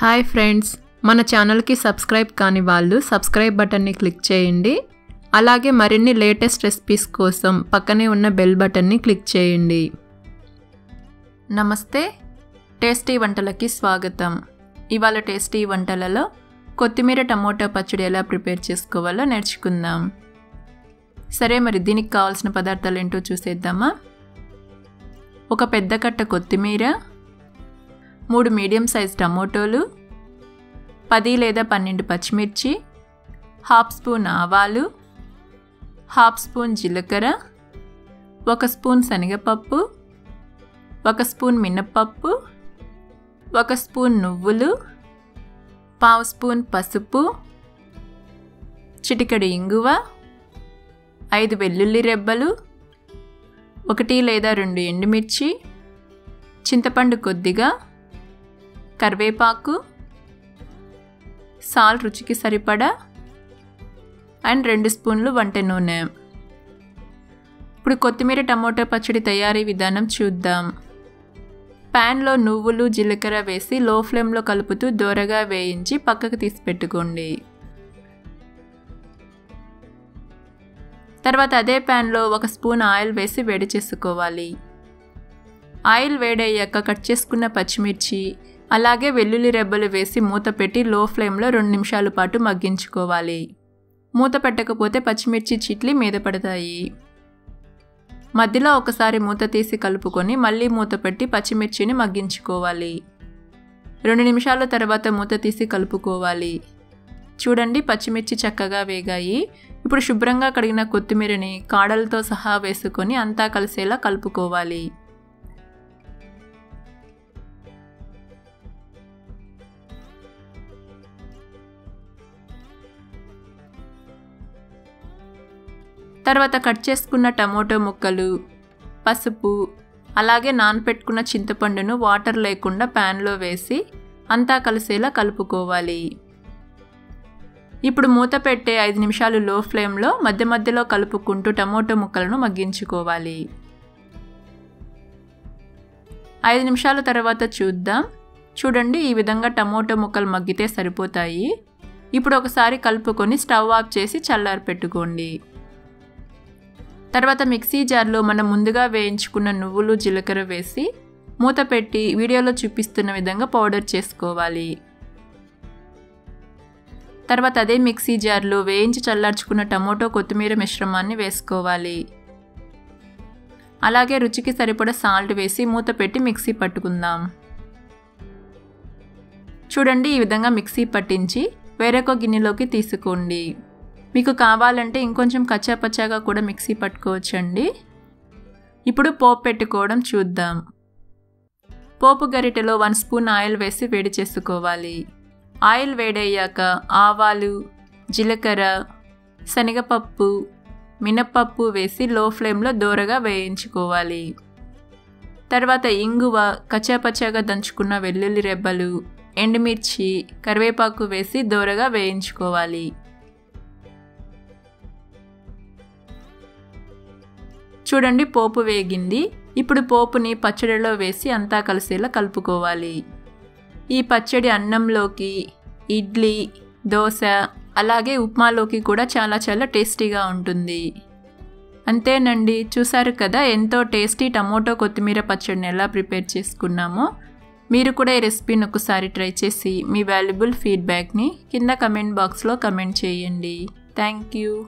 Hi friends మన ఛానల్కి subscribe కాని వాళ్ళు సబ్స్క్రైబ్ బటన్ని క్లిక్ చేయండి. అలాగే మరిన్ని లేటెస్ట్ రెసిపీస్ కోసం పక్కనే ఉన్న బెల్ బటన్ని క్లిక్ చేయండి. నమస్తే టేస్టీ వంటలకి స్వాగతం. ఇవాళ టేస్టీ వంటలలో కొత్తిమీర టమోటా పచ్చడి ఎలా ప్రిపేర్ చేసుకోవాలో నేర్చుకుందాం. సరే మరి దీనికి కావాల్సిన పదార్థాలు ఏంటో చూసేద్దామా? ఒక పెద్ద కట్ట కొత్తిమీర మూడు మీడియం సైజ్ టమోటోలు పది లేదా పన్నెండు పచ్చిమిర్చి హాఫ్ స్పూన్ ఆవాలు హాఫ్ స్పూన్ జీలకర్ర ఒక స్పూన్ శనగపప్పు ఒక స్పూన్ మినప్పప్పు ఒక స్పూన్ నువ్వులు పావు స్పూన్ పసుపు చిటికెడు ఇంగువ ఐదు వెల్లుల్లి రెబ్బలు ఒకటి లేదా రెండు ఎండుమిర్చి చింతపండు కొద్దిగా కరివేపాకు సాల్ రుచికి సరిపడా అండ్ రెండు స్పూన్లు వంట నూనె. ఇప్పుడు కొత్తిమీర టమోటా పచ్చడి తయారీ విధానం చూద్దాం. ప్యాన్లో నువ్వులు జీలకర్ర వేసి లో ఫ్లేమ్లో కలుపుతూ దోరగా వేయించి పక్కకు తీసి పెట్టుకోండి. తర్వాత అదే ప్యాన్లో ఒక స్పూన్ ఆయిల్ వేసి వేడి చేసుకోవాలి. ఆయిల్ వేడయ్యాక కట్ చేసుకున్న పచ్చిమిర్చి అలాగే వెల్లుల్లి రెబ్బలు వేసి మూత పెట్టి లో ఫ్లేమ్లో రెండు నిమిషాల పాటు మగ్గించుకోవాలి. మూత పెట్టకపోతే పచ్చిమిర్చి చిట్లి మీద పడతాయి. మధ్యలో ఒకసారి మూత తీసి కలుపుకొని మళ్ళీ మూత పెట్టి పచ్చిమిర్చిని మగ్గించుకోవాలి. రెండు నిమిషాల తర్వాత మూత తీసి కలుపుకోవాలి. చూడండి పచ్చిమిర్చి చక్కగా వేగాయి. ఇప్పుడు శుభ్రంగా కడిగిన కొత్తిమీరని కాడలతో సహా వేసుకొని అంతా కలిసేలా కలుపుకోవాలి. తర్వాత కట్ చేసుకున్న టమోటో ముక్కలు పసుపు అలాగే నానపెట్టుకున్న చింతపండును వాటర్ లేకుండా ప్యాన్లో వేసి అంతా కలిసేలా కలుపుకోవాలి. ఇప్పుడు మూత పెట్టే ఐదు నిమిషాలు లో ఫ్లేమ్లో మధ్య మధ్యలో కలుపుకుంటూ టమోటో ముక్కలను మగ్గించుకోవాలి. ఐదు నిమిషాల తర్వాత చూద్దాం. చూడండి ఈ విధంగా టమోటో ముక్కలు మగ్గితే సరిపోతాయి. ఇప్పుడు ఒకసారి కలుపుకొని స్టవ్ ఆఫ్ చేసి చల్లారి పెట్టుకోండి తర్వాత మిక్సీ జార్లో మనం ముందుగా వేయించుకున్న నువ్వులు జీలకర్ర వేసి మూత పెట్టి వీడియోలో చూపిస్తున్న విధంగా పౌడర్ చేసుకోవాలి. తర్వాత అదే మిక్సీ జార్లో వేయించి చల్లార్చుకున్న టమోటో కొత్తిమీర మిశ్రమాన్ని వేసుకోవాలి. అలాగే రుచికి సరిపడ సాల్ట్ వేసి మూత పెట్టి మిక్సీ పట్టుకుందాం. చూడండి ఈ విధంగా మిక్సీ పట్టించి వేరొక గిన్నెలోకి తీసుకోండి. మీకు కావాలంటే ఇంకొంచెం కచ్చాపచ్చాగా కూడా మిక్సీ పట్టుకోవచ్చండి. ఇప్పుడు పోపు పెట్టుకోవడం చూద్దాం. పోపు గరిటెలో వన్ స్పూన్ ఆయిల్ వేసి వేడి చేసుకోవాలి. ఆయిల్ వేడయ్యాక ఆవాలు జీలకర్ర శనగపప్పు మినప్పప్పు వేసి లో ఫ్లేమ్లో దోరగా వేయించుకోవాలి. తర్వాత ఇంగువ కచ్చాపచ్చాగా దంచుకున్న వెల్లుల్లి రెబ్బలు ఎండుమిర్చి కరివేపాకు వేసి దోరగా వేయించుకోవాలి. చూడండి పోపు వేగింది. ఇప్పుడు పోపుని పచ్చడిలో వేసి అంతా కలిసేలా కలుపుకోవాలి. ఈ పచ్చడి అన్నంలోకి ఇడ్లీ దోశ అలాగే ఉప్మాలోకి కూడా చాలా చాలా టేస్టీగా ఉంటుంది. అంతేనండి చూసారు కదా ఎంతో టేస్టీ టమోటో కొత్తిమీర పచ్చడిని ఎలా ప్రిపేర్ చేసుకున్నామో? మీరు కూడా ఈ రెసిపీని ఒకసారి ట్రై చేసి మీ వాల్యుబుల్ ఫీడ్బ్యాక్ని కింద కమెంట్ బాక్స్లో కమెంట్ చేయండి. Thank you.